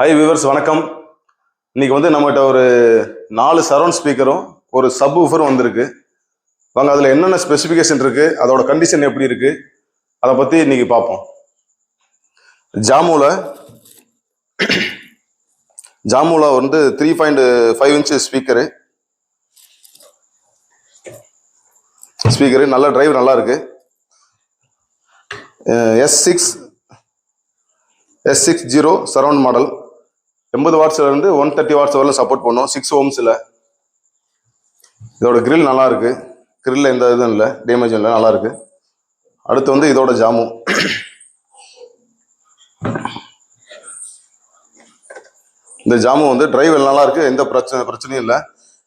High viewers வணக்கம். இன்னைக்கு வந்து நம்மகிட்ட ஒரு நாலு சரௌண்ட் ஸ்பீக்கரும் ஒரு சப் ஊஃபரும் வந்திருக்கு. வாங்க அதில் என்னென்ன ஸ்பெசிஃபிகேஷன் இருக்குது அதோட கண்டிஷன் எப்படி இருக்குது அதை பற்றி இன்னைக்கு பார்ப்போம். ஜாமுவில் ஜாமுவில் வந்து three point five inch speaker speaker நல்ல டிரைவ் நல்லாயிருக்கு S six S six zero surround model எண்பது வாட்ஸ்ல இருந்து ஒன் தேர்ட்டி வாட்ஸ் வரல சப்போர்ட் பண்ணும் சிக்ஸ் ஓம்ஸில் இதோட கிரில் நல்லா இருக்கு கிரில்ல எந்த இதுவும் இல்லை. டேமேஜும் இல்லை. நல்லா இருக்கு அடுத்து வந்து இதோட ஜாமு இந்த ஜாமு வந்து டிரைவ் நல்லா இருக்கு எந்த பிரச்சனை பிரச்சனையும் இல்லை.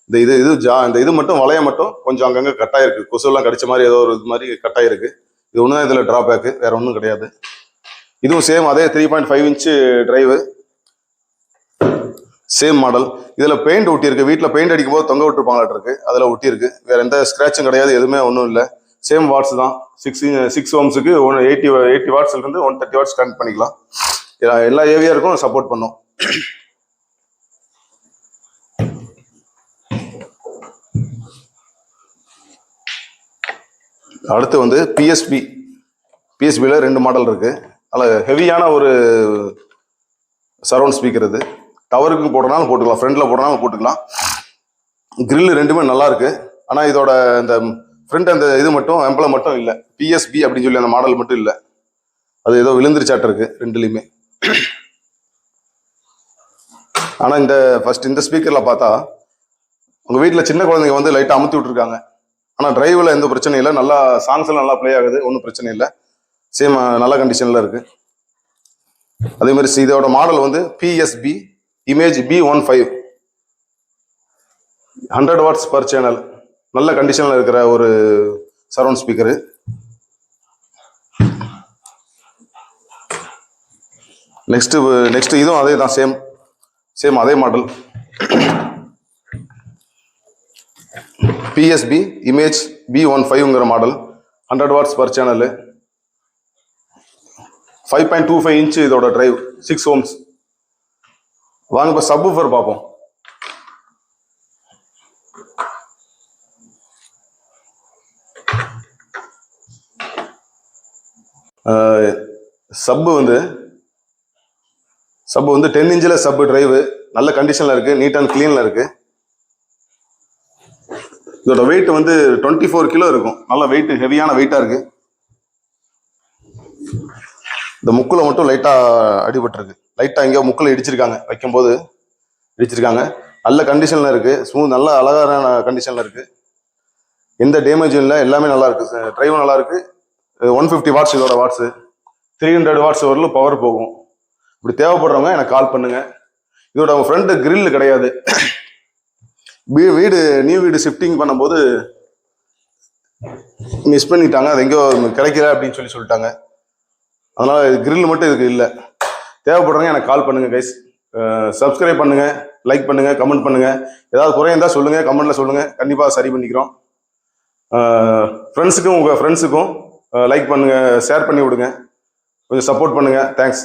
இந்த இது இது ஜா இந்த இது மட்டும் வளைய மட்டும் கொஞ்சம் அங்கங்கே கட்டாயிருக்கு கொசுலாம் கடிச்ச மாதிரி ஏதோ ஒரு இது மாதிரி கட்டாயிருக்கு இது ஒன்று தான் இதில் ட்ராபேக்கு வேற ஒன்றும் கிடையாது. இதுவும் சேம் அதே three point five inch drive same model இதில் பெயிண்ட் ஒட்டியிருக்கு. வீட்டில் பெயிண்ட் அடிக்கும் போது தொங்க விட்டுருப்பாங்களாட்டிருக்கு அதில் ஒட்டியிருக்கு. வேறு எந்த ஸ்க்ராட்சும் கிடையாது. எதுவுமே ஒன்றும் இல்லை. சேம் வாட்ஸ் தான். சிக்ஸ் சிக்ஸ் ஓம்ஸுக்கு ஒன் எயிட்டி எயிட்டி வாட்ஸ்லேருந்து ஒன் தேர்ட்டி வாட்ஸ் கனெக்ட் பண்ணிக்கலாம். எல்லா- ஏவியாருக்கும் சப்போர்ட் பண்ணும். அடுத்து வந்து பிஎஸ்பி பிஎஸ்பியில் ரெண்டு மாடல் இருக்குது அதில் ஹெவியான ஒரு சரௌண்ட் ஸ்பீக்கர் இது. டவருக்கு போட்டனாலும் போட்டுக்கலாம் ஃப்ரண்டில் போட்டனாலும் போட்டுக்கலாம். Grill ரெண்டுமே நல்லா இருக்கு. ஆனால் இதோட இந்த ஃப்ரண்ட் அந்த இது மட்டும் எம்பளம் மட்டும் இல்லை. பிஎஸ்பி அப்படின்னு சொல்லி அந்த மாடல் மட்டும் இல்லை. அது ஏதோ விழுந்துருச்சாட்டு இருக்கு ரெண்டுலேயுமே. ஆனால் இந்த ஃபர்ஸ்ட் இந்த ஸ்பீக்கரில் பார்த்தா உங்கள் வீட்டில் சின்ன குழந்தைங்க வந்து லைட்டாக அமுத்தி விட்டுருக்காங்க. ஆனால் டிரைவில் எந்த பிரச்சனையும் இல்லை. நல்லா சாங்ஸ் எல்லாம் நல்லா ப்ளே ஆகுது ஒன்றும் பிரச்சனை இல்லை. சேம் நல்ல கண்டிஷனில் இருக்குது அதே மாதிரி இதோட மாடல் வந்து BSP image B one five hundred watts per channel நல்ல கண்டிஷனில் இருக்கிற ஒரு சரௌண்ட் ஸ்பீக்கரு நெக்ஸ்ட்டு நெக்ஸ்ட்டு இதுவும் அதே தான் சேம் சேம் அதே model BSP image B one ஃபைவ்ங்கிற model hundred watts per channel five point two five inch இதோட டிரைவ் சிக்ஸ் ஓம்ஸ் வாங்க இப்போ சப் பார்ப்போம். சப்பு வந்து சப்பு வந்து டென் இன்ச்சில் சப்பு டிரைவு நல்ல கண்டிஷனில் இருக்குது நீட் அண்ட் க்ளீனில் இருக்குது இதோட வெயிட் வந்து டுவெண்ட்டி ஃபோர் கிலோ இருக்கும். நல்ல வெயிட் ஹெவியான வெயிட்டாக இருக்குது இந்த முக்கில் மட்டும் லைட்டாக அடிபட்டிருக்கு. லைட்டாக எங்கேயோ முக்கில் இடிச்சிருக்காங்க. வைக்கும்போது இடிச்சிருக்காங்க. நல்ல கண்டிஷனில் இருக்குது ஸ்மூத் நல்ல அழகான கண்டிஷனில் இருக்குது எந்த டேமேஜும் இல்லை. எல்லாமே நல்லா இருக்கு. நல்லாயிருக்கு நல்லா ஒன் ஃபிஃப்டி வாட்ஸ் இதோட வாட்ஸு த்ரீ ஹண்ட்ரட் வாட்ஸ் வரலும் பவர் போகும். இப்படி தேவைப்படுறவங்க எனக்கு கால் பண்ணுங்கள் இதோட ஃப்ரண்ட்டு கிரில் கிடையாது. வீ- வீடு நியூ வீடு ஷிஃப்டிங் பண்ணும்போது மிஸ் பண்ணிட்டாங்க. அது எங்கேயோ கிடைக்கல அப்படின்னு சொல்லி சொல்லிட்டாங்க. அதனால் இது கிரில் மட்டும் இதுக்கு இல்லை. தேவைப்படுறவங்க எனக்கு கால் பண்ணுங்கள் கைஸ் சப்ஸ்கிரைப் பண்ணுங்கள் லைக் பண்ணுங்கள் கமெண்ட் பண்ணுங்கள் ஏதாவது குறையிருந்தால் இருந்தால் கமெண்ட்டில் சொல்லுங்கள் கண்டிப்பாக சரி பண்ணிக்கிறோம். ஃப்ரெண்ட்ஸுக்கும் உங்கள் ஃப்ரெண்ட்ஸுக்கும் லைக் பண்ணுங்கள் ஷேர் பண்ணி விடுங்க. கொஞ்சம் சப்போர்ட் பண்ணுங்கள் தேங்க்ஸ்